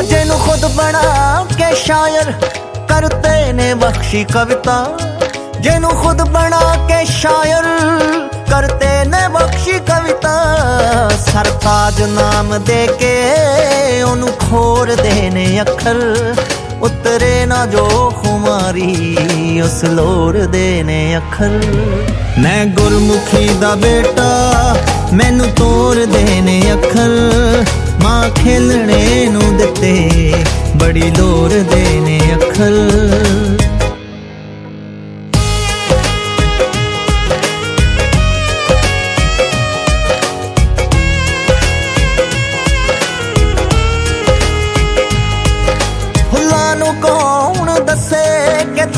ਅਜੇ ਨੂੰ ਖੁਦ ਬਣਾ ਕੇ ਸ਼ਾਇਰ ਕਰਤੇ ਨੇ ਬਖਸ਼ੀ ਕਵਿਤਾ। ਜਿਹਨੂੰ ਖੁਦ ਬਣਾ ਕੇ ਸ਼ਾਇਰ ਕਰਤੇ ਨੇ ਬਖਸ਼ੀ ਕਵਿਤਾ, ਸਰਤਾਜ ਨਾਮ ਦੇ ਕੇ ਉਹਨੂੰ ਖੋਰਦੇ ਨੇ ਅੱਖਰ। ਉਤਰੇ ਨਾ ਜੋ ਖੁਮਾਰੀ ਉਸ ਲੋਰ ਦੇ ਨੇ ਅੱਖਰ। ਮੈਂ ਗੁਰਮੁਖੀ ਦਾ ਬੇਟਾ, ਮੈਨੂੰ ਤੋਰਦੇ ਨੇ ਅੱਖਰ। ਮਾਂ ਖੇਲਣੇ ਨੂੰ ਦਿੱਤੇ, ਬੜੀ ਲੋਰ ਦੇ ਨੇ ਅੱਖਰ।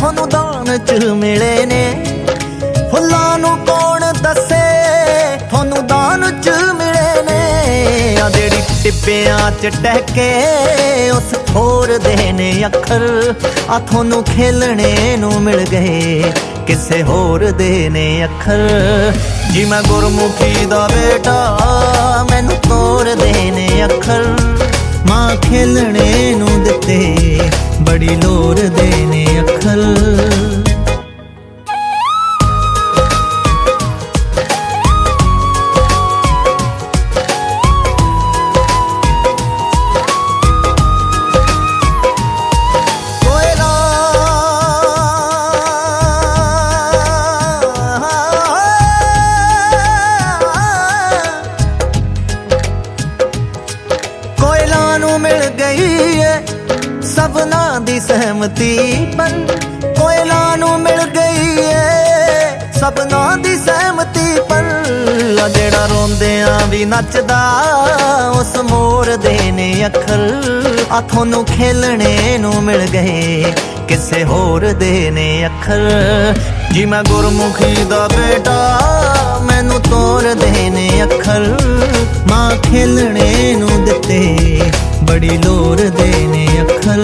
ਤੁਹਾਨੂੰ ਦਾਨ ਚ ਮਿਲੇ ਨੇ। ਫੁੱਲਾਂ ਨੂੰ ਕੌਣ ਦੱਸੇ? ਤੁਹਾਨੂੰ ਦਾਨ ਚ ਮਿਲੇ ਨੇ। ਆ ਜਿਹੜੀ ਟਿੱਬਿਆਂ ਚ ਟਹਿਕੇ, ਉਸ ਖੋਰ ਦੇ ਨੇ ਅੱਖਰ। ਆ ਤੁਹਾਨੂੰ ਖੇਲਣੇ ਨੂੰ ਮਿਲ ਗਏ, ਕਿਸੇ ਹੋਰ ਦੇ ਨੇ ਅੱਖਰ। ਜੀ ਮੈਂ ਗੁਰਮੁਖੀ ਦਾ ਬੇਟਾ, ਮੈਨੂੰ ਤੋਰ ਦੇ ਨੇ ਅੱਖਰ। ਮਾਂ ਖੇਲਣੇ ਨੂੰ ਦਿੱਤੇ, ਬੜੀ ਲੋਰ ਦੇ ਨੇ ਅੱਖਰ। ਗਈ ਏ। ਸਭਨਾ ਦੀ ਸਹਿਮਤੀ ਪਰ ਕੋਇਲਾ ਨੂੰ ਮਿਲ ਗਈ ਏ। ਸਭਨਾ ਦੀ ਸਹਿਮਤੀ ਪਰ ਜਿਹੜਾ ਰੋਂਦਿਆਂ ਵੀ ਨੱਚਦਾ, ਉਸ ਮੋਰ ਦੇ ਨੇ ਅੱਖਰ ਆ ਤੁਹਾਨੂੰ ਖੇਲਣੇ ਨੂੰ ਮਿਲ ਗਏ। ਕਿਸੇ ਹੋਰ ਦੇ ਨੇ ਅੱਖਰ। ਜੀ ਮੈਂ ਗੁਰਮੁਖੀ ਦਾ ਬੇਟਾ, ਮੈਨੂੰ ਤੋਰ ਦੇ ਨੇ ਅੱਖਰ। ਮਾਂ ਖੇਲਣੇ ਨੂੰ ਦਿੱਤੇ ਬੜੀ ਲੋਰ ਦੇ ਨੇ ਅੱਖਰ